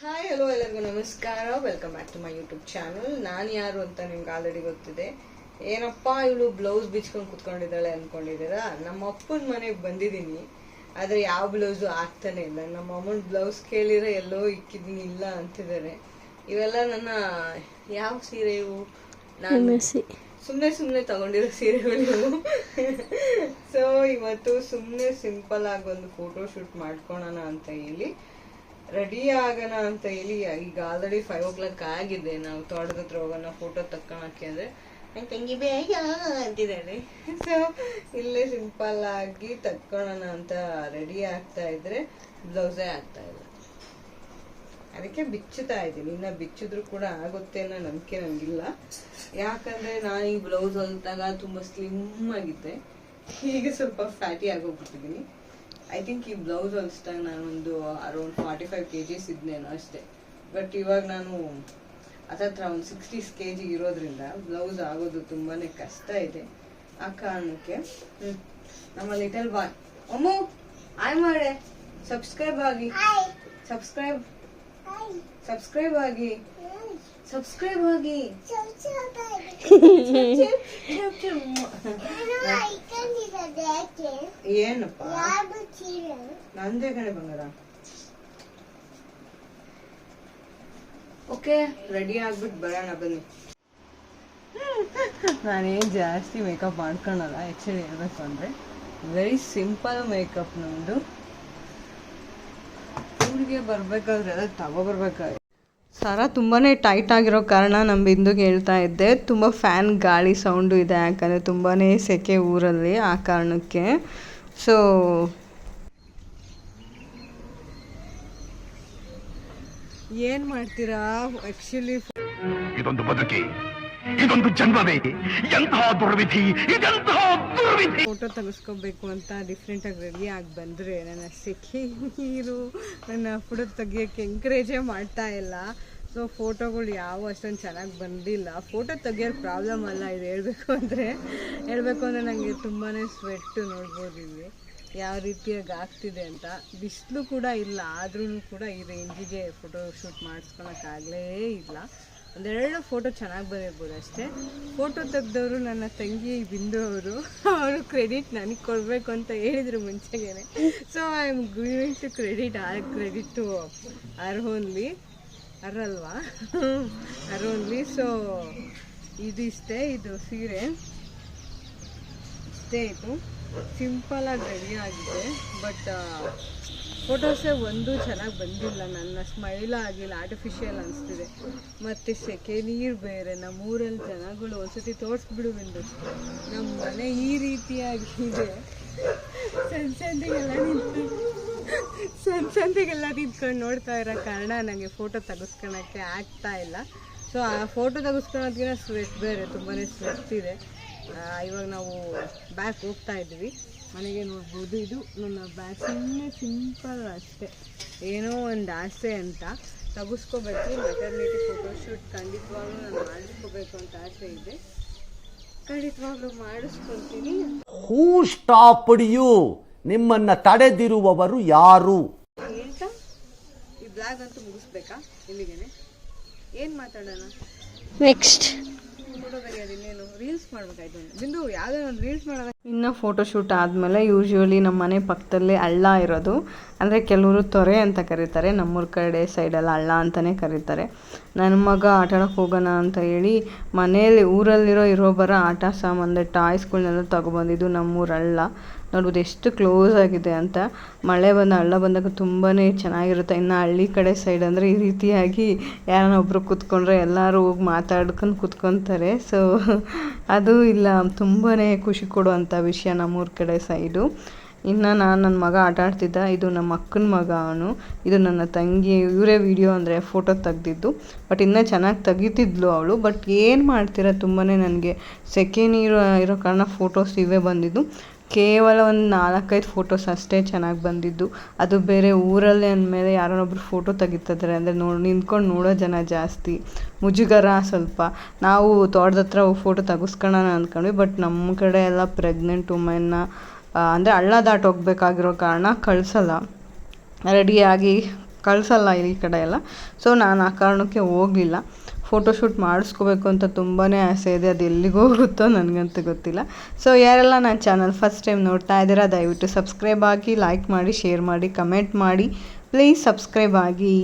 Hi hello ಎಲ್ಲರಿಗೂ ನಮಸ್ಕಾರ. Welcome back to my YouTube channel ನಾನು ಯಾರು ಅಂತ ನಿಮ್ಗೆ ಆಲ್ರೆಡಿ ಗೊತ್ತಿದೆ. ಏನಪ್ಪ ಇವಳು ಬ್ಲೌಸ್ ಬಿಚ್ಕೊಂಡು ಕುತ್ಕೊಂಡಿದ್ದಾಳೆ ಅನ್ಕೊಂಡಿದ್ದೀರಾ? ನಮ್ಮ ಅಪ್ಪನ ಮನೆಗೆ ಬಂದಿದ್ದೀನಿ. ಆದರೆ ಯಾವ ಬ್ಲೌಸು ಆಗ್ತಾನೆ ಇಲ್ಲ. ನಮ್ಮ ಅಮ್ಮನ ಬ್ಲೌಸ್ ಕೇಳಿದ್ರೆ ಎಲ್ಲೋ ಇಕ್ಕಿದ್ದೀನಿ ಇಲ್ಲ ಅಂತಿದ್ದಾರೆ. ಇವೆಲ್ಲ ನನ್ನ ಯಾವ ಸೀರೆ ಇವು? ನಾನು ಸುಮ್ಮನೆ ಸುಮ್ಮನೆ ತಗೊಂಡಿರೋ ಸೀರೆಗಳು ಸೊ ಇವತ್ತು ಸುಮ್ಮನೆ ಸಿಂಪಲ್ ಆಗಿ ಒಂದು ಫೋಟೋ ಶೂಟ್ ಮಾಡ್ಕೊಳೋಣ ಅಂತ ಹೇಳಿ. ರೆಡಿ ಆಗೋಣ ಅಂತ ಹೇಳಿ ಈಗ ಆಲ್ರೆಡಿ ಫೈವ್ ಓ ಕ್ಲಾಕ್ ಆಗಿದೆ. ನಾವು ತೋಟದ ಹತ್ರ ಹೋಗೋಣ ಫೋಟೋ ತಕ್ಕೊಳಕ್ಕೆ ಅಂದರೆ. ನನ್ನ ತಂಗಿ ಬೇಗ ಅಂತಿದ್ದಾಳೆ. ಸೊ ಇಲ್ಲೇ ಸಿಂಪಲ್ ಆಗಿ ತಕ್ಕೊಳ್ಳೋಣ ಅಂತ ರೆಡಿ ಆಗ್ತಾ ಇದ್ರೆ ಬ್ಲೌಸೇ ಆಗ್ತಾ ಇಲ್ಲ. ಅದಕ್ಕೆ ಬಿಚ್ಚುತ್ತಾ ಇದ್ದೀನಿ. ಇನ್ನ ಬಿಚ್ಚಿದ್ರು ಕೂಡ ಆಗುತ್ತೆ ಅನ್ನೋ ನಂಬಿಕೆ ನನಗಿಲ್ಲ ಯಾಕಂದ್ರೆ ನಾನು ಈ ಬ್ಲೌಸ್ ಹೊಲ್ದಾಗ ತುಂಬ ಸ್ಲಿಮ್ ಆಗಿದ್ದೆ. ಈಗ ಸ್ವಲ್ಪ ಫ್ಯಾಟಿ ಆಗೋಗ್ಬಿಟ್ಟಿದ್ದೀನಿ ಐ ಥಿಂಕ್ ಈ ಬ್ಲೌಸ್ ಹೊಲಿಸ್ದಾಗ ನಾನೊಂದು around forty five K Gs ಇದ್ನೇನೋ ಅಷ್ಟೇ. ಬಟ್ ಇವಾಗ ನಾನು ಹತ್ತತ್ರ ಒಂದು ಸಿಕ್ಸ್ಟೀಸ್ ಕೆ ಜಿ ಇರೋದ್ರಿಂದ ಬ್ಲೌಸ್ ಆಗೋದು ತುಂಬಾ ಕಷ್ಟ ಇದೆ. ಆ ಕಾರಣಕ್ಕೆ. ನಮ್ಮ ಲಿಟಲ್ ಬಾಯ್ ಅಮ್ಮು ಆಯ್ ಮಾಡೆ ಸಬ್ಸ್ಕ್ರೈಬ್ ಆಗಿ ಸಬ್ಸ್ಕ್ರೈಬ್ ಸಬ್ಸ್ಕ್ರೈಬ್ ಆಗಿ ಸಬ್ಸ್ಕ್ರೈಬ್ ಆಗಿ ಏನಪ್ಪ? ನಂದೇ ಕಣೆ ಬಂಗಾರ. ಓಕೆ ರೆಡಿ ಆಗ್ಬಿಟ್ಟು ಬರೋಣ ಬನ್ನಿ. ನಾನೇನು ಜಾಸ್ತಿ ಮೇಕಪ್ ಮಾಡ್ಕೊಳಲ್ಲ ಆ್ಯಕ್ಚುಲಿ ಹೇಳ್ಬೇಕು ಅಂದರೆ. ವೆರಿ ಸಿಂಪಲ್ ಮೇಕಪ್ ನಮ್ಮದು ಊರಿಗೆ ಬರಬೇಕಾದ್ರೆ ಎಲ್ಲ ತಗೊಬರ್ಬೇಕಾದ್ರೆ ಸರ ತುಂಬಾ ಟೈಟ್ ಆಗಿರೋ ಕಾರಣ ನಮ್ಮ ಬಿಂದುಗೆ ಹೇಳ್ತಾ ಇದ್ದೆ. ತುಂಬ ಫ್ಯಾನ್ ಗಾಳಿ ಸೌಂಡು ಇದೆ ಯಾಕಂದರೆ ತುಂಬಾ ಸೆಕೆ ಊರಲ್ಲಿ ಆ ಕಾರಣಕ್ಕೆ. ಸೊ ಏನು ಮಾಡ್ತೀರಾ? ಆ್ಯಕ್ಚುಲಿ ಇದೊಂದು ಬದುಕಿ ಇದೊಂದು ಜನ್ಮವೇ ಎಂತಹ ದುರ್ವಿಧಿ ಇದೆಂತಹ ದುರ್ವಿಧಿ. ಫೋಟೋ ತೆಗೆಸ್ಕೋಬೇಕು ಅಂತ ಡಿಫ್ರೆಂಟಾಗಿ ರೆಡಿ ಆಗಿ ಬಂದರೆ ನನ್ನ ಸೆಕೆ ನೀರು ನನ್ನ ಫೋಟೋ ತೆಗಿಯೋಕ್ಕೆ ಎಂಕರೇಜೇ ಮಾಡ್ತಾ ಇಲ್ಲ. ಸೊ ಫೋಟೋಗಳು ಯಾವ ಅಷ್ಟೊಂದು ಚೆನ್ನಾಗಿ ಬಂದಿಲ್ಲ. ಫೋಟೋ ತೆಗಿಯೋ ಪ್ರಾಬ್ಲಮ್ ಅಲ್ಲ, ಇದು ಹೇಳಬೇಕು ಅಂದರೆ. ಹೇಳಬೇಕು ಅಂದರೆ ನನಗೆ ತುಂಬಾ ಸ್ವೆಟ್ಟು ನೋಡ್ಬೋದು ಇಲ್ಲಿ. ಯಾವ ರೀತಿಯಾಗಿ ಆಗ್ತಿದೆ ಅಂತ. ಬಿಸಿಲು ಕೂಡ ಇಲ್ಲ ಆದ್ರೂ ಕೂಡ ಈ ರೇಂಜಿಗೆ ಫೋಟೋ ಶೂಟ್ ಮಾಡಿಸ್ಕೊಳಕ್ಕಾಗಲೇ ಇಲ್ಲ. ಒಂದೆರಡು ಫೋಟೋ ಚೆನ್ನಾಗಿ ಬಂದಿರ್ಬೋದು ಅಷ್ಟೇ. ಫೋಟೋ ತೆಗ್ದವರು ನನ್ನ ತಂಗಿ ಬಿಂದು ಅವರು. ಅವರು ಕ್ರೆಡಿಟ್ ನನಗೆ ಕೊಡಬೇಕು ಅಂತ ಹೇಳಿದರು ಮುಂಚೆಗೇನೆ. So I am giving to credit R credit to R only ಅರಲ್ವಾ? R only so ಇದಿಷ್ಟೇ ಇದು ಸೀರೆ. ಇಷ್ಟೇ ಇದು. ಸಿಂಪಲ್ ಆಗಿ ರೆಡಿ ಆಗಿದೆ ಬಟ್ ಫೋಟೋಸೇ ಒಂದು ಚೆನ್ನಾಗಿ ಬಂದಿಲ್ಲ. ನನ್ನ ಸ್ಮೈಲ್ ಆಗಿಲ್ಲ ಆರ್ಟಿಫಿಷಿಯಲ್ ಅನಿಸ್ತಿದೆ. ಮತ್ತು ಸೆಕೆ ನೀರು ಬೇರೆ ನಮ್ಮೂರಲ್ಲಿ ಜನಗಳು ಒಂದ್ಸತಿ ತೋರಿಸ್ಬಿಡು ಬಿಂದು ನಮ್ಮ ಮನೆ ಈ ರೀತಿಯಾಗಿದೆ ಸಣ್ಣ ಸಣ್ಣ ಸಂದಿಗೆಲ್ಲ ನಿಂತು ಸಣ್ಣ ಸಂತೆಗೆಲ್ಲ ನಿಂತ್ಕೊಂಡು ನೋಡ್ತಾ ಇರೋ ಕಾರಣ ನನಗೆ ಫೋಟೋ ತೆಗೆಸ್ಕೊಳಕ್ಕೆ ಆಗ್ತಾ ಇಲ್ಲ. ಸೊ ಆ ಫೋಟೋ ತೆಗೆಸ್ಕೊಳೋದ್ಕಿಂತ ಸ್ವೆಟ್ ಬೇರೆ ತುಂಬಾ ಸ್ವೆಟ್ ಇದೆ. ಇವಾಗ ನಾವು ಬ್ಯಾಕ್ ಹೋಗ್ತಾ ಇದ್ವಿ. ಮನೆಗೆ ನೋಡ್ಬೋದು. ಇದು ನನ್ನ ಬ್ಯಾಗ್ ಸುಮ್ಮನೆ ಸಿಂಪಲ್ ಅಷ್ಟೇ. ಏನೋ ಒಂದು ಆಸೆ ಅಂತ. ತಗಿಸ್ಕೋಬೇಕು. ಮೆಟರ್ನಿಟಿ ಫೋಟೋಶೂಟ್ ಖಂಡಿತವಾಗ್ಲೂ ನಾನು ಮಾಡಿಸ್ಕೋಬೇಕು ಅಂತ ಆಸೆ ಇದೆ. ಖಂಡಿತವಾಗ್ಲೂ ಮಾಡಿಸ್ಕೊಳ್ತೀನಿ. ಹೂ ಸ್ಟಾಪ್ ಯು ನಿಮ್ಮನ್ನ ತಡೆದಿರುವವರು ಯಾರು? ಈ ಬ್ಲಾಗ್ ಅಂತೂ ಮುಗಿಸ್ಬೇಕಾ? ಇಲ್ಲಿಗೇನೆ. ಏನು ಮಾತಾಡೋಣ? ನೆಕ್ಸ್ಟ್ ಫೋಟೋ ತೆಗಿಯೋದು ರೀಲ್ಸ್ ಮಾಡ್ಬೇಕಾಯ್ತು ಬಿಂದು ಯಾವುದೋ ಒಂದು ರೀಲ್ಸ್ ಮಾಡೋಣ ಇನ್ನು ಫೋಟೋ ಶೂಟ್ ಆದಮೇಲೆ ಯೂಶ್ವಲಿ ನಮ್ಮ ಮನೆ ಪಕ್ಕದಲ್ಲೇ ಹಳ್ಳ ಇರೋದು. ಅಂದರೆ ಕೆಲವರು ತೊರೆ ಅಂತ ಕರೀತಾರೆ. ನಮ್ಮೂರ ಕಡೆ ಸೈಡೆಲ್ಲ ಹಳ್ಳ ಅಂತಲೇ ಕರೀತಾರೆ. ನನ್ನ ಮಗ ಆಟ ಆಡೋಕೆ ಹೋಗೋಣ ಅಂತ ಹೇಳಿ ಮನೆಯಲ್ಲಿ ಊರಲ್ಲಿರೋ ಇರೋ ಬರೋ ಆಟ ಸಾಮಾನು ಟಾಯ್ಸ್ಗಳನ್ನೆಲ್ಲ ತೊಗೊಬಂದಿದ್ದು ನಮ್ಮೂರ ಹಳ್ಳ. ನೋಡ್ಬೋದು ಎಷ್ಟು ಕ್ಲೋಸ್ ಆಗಿದೆ ಅಂತ. ಮಳೆ ಬಂದ, ಹಳ್ಳ ಬಂದಾಗ ತುಂಬಾ ಚೆನ್ನಾಗಿರುತ್ತೆ. ಇನ್ನು ಹಳ್ಳಿ ಕಡೆ ಸೈಡ್ ಅಂದರೆ ಈ ರೀತಿಯಾಗಿ ಯಾರನ್ನ ಒಬ್ಬರು ಕೂತ್ಕೊಂಡ್ರೆ ಎಲ್ಲರೂ ಹೋಗಿ ಮಾತಾಡ್ಕೊಂಡು ಕೂತ್ಕೊತಾರೆ. ಸೊ ಅದು ಇಲ್ಲ ತುಂಬಾ ಖುಷಿ ಕೊಡುವಂಥ ವಿಷಯ ನಮ್ಮೂರ ಕಡೆ ಸೈಡು ಇನ್ನು ನಾನು ನನ್ನ ಮಗ ಆಟ ಆಡ್ತಿದ್ದ, ಇದು ನಮ್ಮ ಅಕ್ಕನ ಮಗ ಅವನು. ಇದು ನನ್ನ ತಂಗಿ, ಇವರೇ ವಿಡಿಯೋ ಅಂದರೆ ಫೋಟೋ ತೆಗ್ದಿದ್ದು. ಬಟ್ ಇನ್ನೂ ಚೆನ್ನಾಗಿ ತೆಗಿತಿದ್ಲು ಅವಳು. ಬಟ್ ಏನು ಮಾಡ್ತೀರಾ ತುಂಬಾ ನನಗೆ ಸೆಕೆಂಡ್ ಇರೋ ಇರೋ ಕಾರಣ ಫೋಟೋಸ್ ಇವೇ ಬಂದಿದ್ದು. ಕೇವಲ ಒಂದು ನಾಲ್ಕೈದು ಫೋಟೋಸ್ ಅಷ್ಟೇ ಚೆನ್ನಾಗಿ ಬಂದಿದ್ದು. ಅದು ಬೇರೆ ಊರಲ್ಲೇ ಅಂದಮೇಲೆ ಒಬ್ರು ಫೋಟೋ ತೆಗಿತಿದ್ದಾರೆ ಅಂದರೆ ನೋಡಿ, ನಿಂತ್ಕೊಂಡು ನೋಡೋ ಜನ ಜಾಸ್ತಿ. ಮುಜುಗರ ಸ್ವಲ್ಪ. ನಾವು ತೋಟದ ಹತ್ರ ಹೋಗಿ ಫೋಟೋ ತೆಗಿಸ್ಕೊಳ್ಳೋಣ ಅಂದ್ಕೊಂಡ್ವಿ ಬಟ್ ನಮ್ಮ ಕಡೆ ಎಲ್ಲ ಪ್ರೆಗ್ನೆಂಟ್ ವುಮೆನ್ನ ಅಂದರೆ ಹಳ್ಳ ದಾಟಿ ಹೋಗ್ಬೇಕಾಗಿರೋ ಕಾರಣ ಕಳಿಸಲ್ಲ. ರೆಡಿಯಾಗಿ ಕಳಿಸಲ್ಲ ಈ ಕಡೆ ಎಲ್ಲ. ಸೊ ನಾನು ಆ ಕಾರಣಕ್ಕೆ ಹೋಗಲಿಲ್ಲ. ಫೋಟೋಶೂಟ್ ಮಾಡಿಸ್ಕೋಬೇಕು ಅಂತ ತುಂಬಾ ಆಸೆ ಇದೆ. ಅದು ಎಲ್ಲಿಗೆ ಹೋಗುತ್ತೋ ನನಗಂತೂ ಗೊತ್ತಿಲ್ಲ. ಸೊ ಯಾರೆಲ್ಲ ನನ್ನ ಚಾನಲ್ ಫಸ್ಟ್ ಟೈಮ್ ನೋಡ್ತಾ ಇದ್ದೀರಾ, ದಯವಿಟ್ಟು ಸಬ್ಸ್ಕ್ರೈಬ್ ಆಗಿ ಲೈಕ್ ಮಾಡಿ ಶೇರ್ ಮಾಡಿ ಕಮೆಂಟ್ ಮಾಡಿ. ಪ್ಲೀಸ್ ಸಬ್ಸ್ಕ್ರೈಬ್ ಆಗಿ.